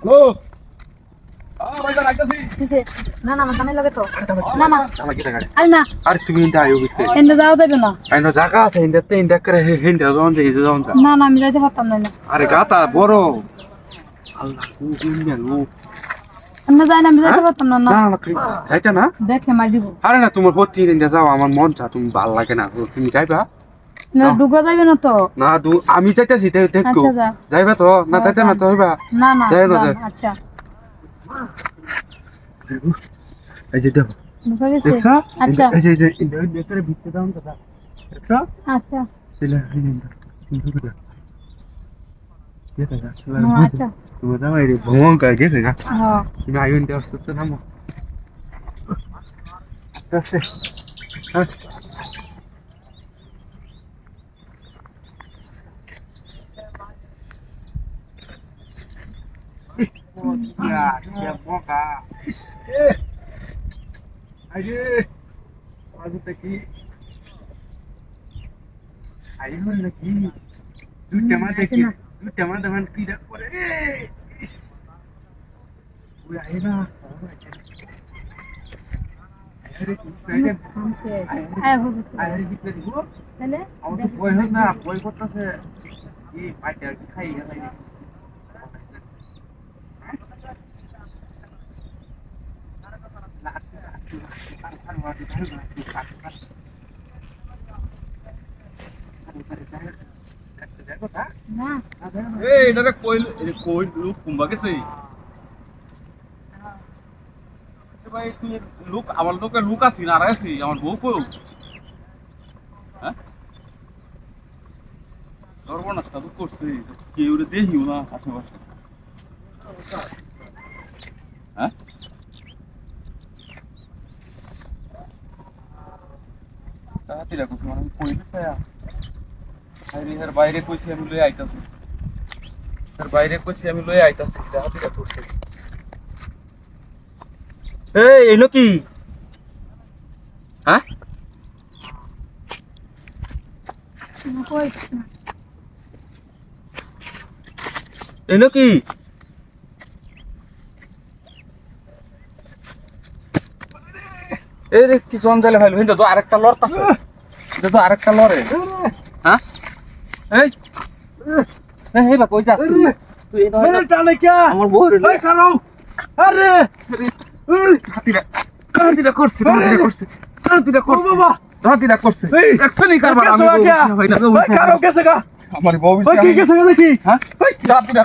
Hello আ ভাই যা রাখতাছি কিসে? না না আমার লাগে তো। না না আমার কি টাকা আরে না। আরে তুমি ইন্দা না। জায়গা আছে ইন্দা তে ইন্দা করে না না আমি যাইতে পারতাম না আরে গাতা বড়। আল্লাহ কু দুনিয়া লোক। না যাই না আমি যাইতে পারতাম না না। না না যাইতে না। দেখলে মার দিব। আরে না তোমার প্রতি যাও আমার মন চা তুমি ভালো লাগে না তুমি যাইবা? না ঢুকা যাবে না তো না দু আমি যাইতেছি দেখো আচ্ছা যাইবা তো না যাইতে না তো হইবা না না যাই না। আচ্ছা এই যে দেখো ঢুকা গেছে আচ্ছা এই যে এই যে ইন্দা ইন্দা ভিতরে দাও তো দেখছ আচ্ছা দিলে ইন্দা ইন্দা করে গেছে গা ও, আচ্ছা তুমি দাও এই ভ্রমণ করে গেছে গা হ্যাঁ তুমি আইন দেওয়ার সাথে নামো আচ্ছা দুটা মাথা কি দুটা মাথা মানে কি করে না আরে কি সাইডে থামছে আয় হবে আরে কি করে গো তাহলে আমার তো বই হয় না বই করতেছে কি পাইতে আর কি খাই গেল না কই লোক লোক, আমার আছি না আমার বউ হ্যাঁ? সর্বনাশ, তো করছে, কেউ দেখিও না আশেপাশে। হ্যাঁ? তাহাতিরা কইছে মানে কইলে পায়া বাইরে এর বাইরে কইছি, আমি লই আইতাছি। এর বাইরে কইছি, আমি লই আইতাছি তাহাতিরা করছে এই, এলো কি? হ্যাঁ? কই এলো কি? এই কি জঞ্জালে ভাইলো হিন্দা তো, আরেকটা লড় আছে। এটা তো আরেকটা লড়ে হ্যাঁ এই এই হেবা কই যাস তুই এই নয় টানে কে আমার বউ রে খারাও আরে হাতিরা হাতিরা করছে হাতিরা করছে হাতিরা ও করছে বাবা হাতিরা করছে একশনি কারবার আমি কেসো বিছানা না, খারাও গেছে গা আমার বউ কি। গেছে দেখি হ্যাঁ হাতিরা